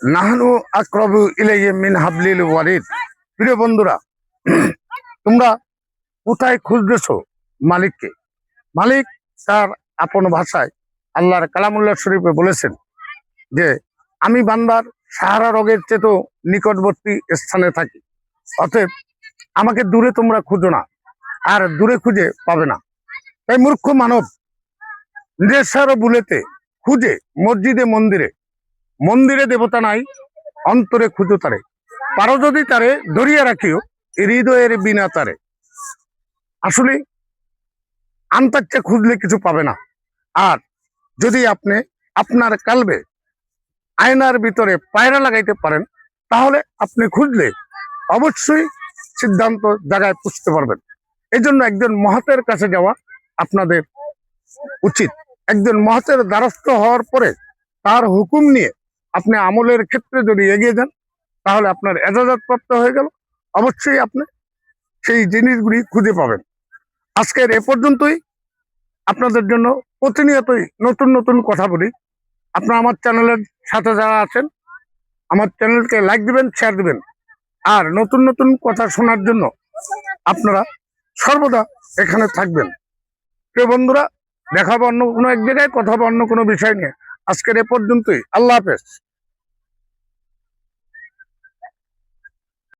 নাহানু আক্রবু ইলাইয়ে মিন হাবলিল ওয়ারিদ প্রিয় বন্ধুরা, তোমরা কোথায় খুঁজতেছো মালিককে? মালিক তার আপন ভাষায় আল্লাহর কালামুল্লাহ শরীফে বলেছেন যে, আমি বান্দার সাহারা রোগের চেয়েও নিকটবর্তী স্থানে থাকি। অতএব আমাকে দূরে তোমরা খুঁজো না, আর দূরে খুঁজে পাবে না। তাই মূর্খ মানব, নেশার বুলেতে খুঁজে মসজিদে, মন্দিরে মন্দিরে দেবতা নাই, অন্তরে খুঁজো তারে। পারো যদি তারে ধরিয়া রাখিও, হৃদয়ের বিনা তারে। আসলে আন্তাচ্ছে খুঁজলে কিছু পাবে না। আর যদি আপনি আপনার কালবে আয়নার ভিতরে পায়রা লাগাইতে পারেন, তাহলে আপনি খুঁজলে অবশ্যই সিদ্ধান্ত জায়গায় পুষতে পারবেন। এই জন্য একজন মহাতের কাছে যাওয়া আপনাদের উচিত। একজন মহাতের দ্বারস্থ হওয়ার পরে তার হুকুম নিয়ে আপনি আমলের ক্ষেত্রে যদি এগিয়ে যান, তাহলে আপনার এজাজত প্রাপ্ত হয়ে গেল। অবশ্যই আপনি সেই জিনিসগুলি খুঁজে পাবেন। আজকের এ পর্যন্তই। আপনাদের জন্য প্রতিনিয়তই নতুন নতুন কথা বলি। আপনারা আমার চ্যানেলের সাথে যারা আছেন, আমার চ্যানেলকে লাইক দিবেন শেয়ার দিবেন। আর নতুন নতুন কথা শোনার জন্য আপনারা সর্বদা এখানে থাকবেন। প্রিয় বন্ধুরা দেখাবো অন্য কোনো এক জায়গায়, কথা হবে অন্য কোনো বিষয় নিয়ে। আজকের এ পর্যন্তই। আল্লাহ হাফেজ।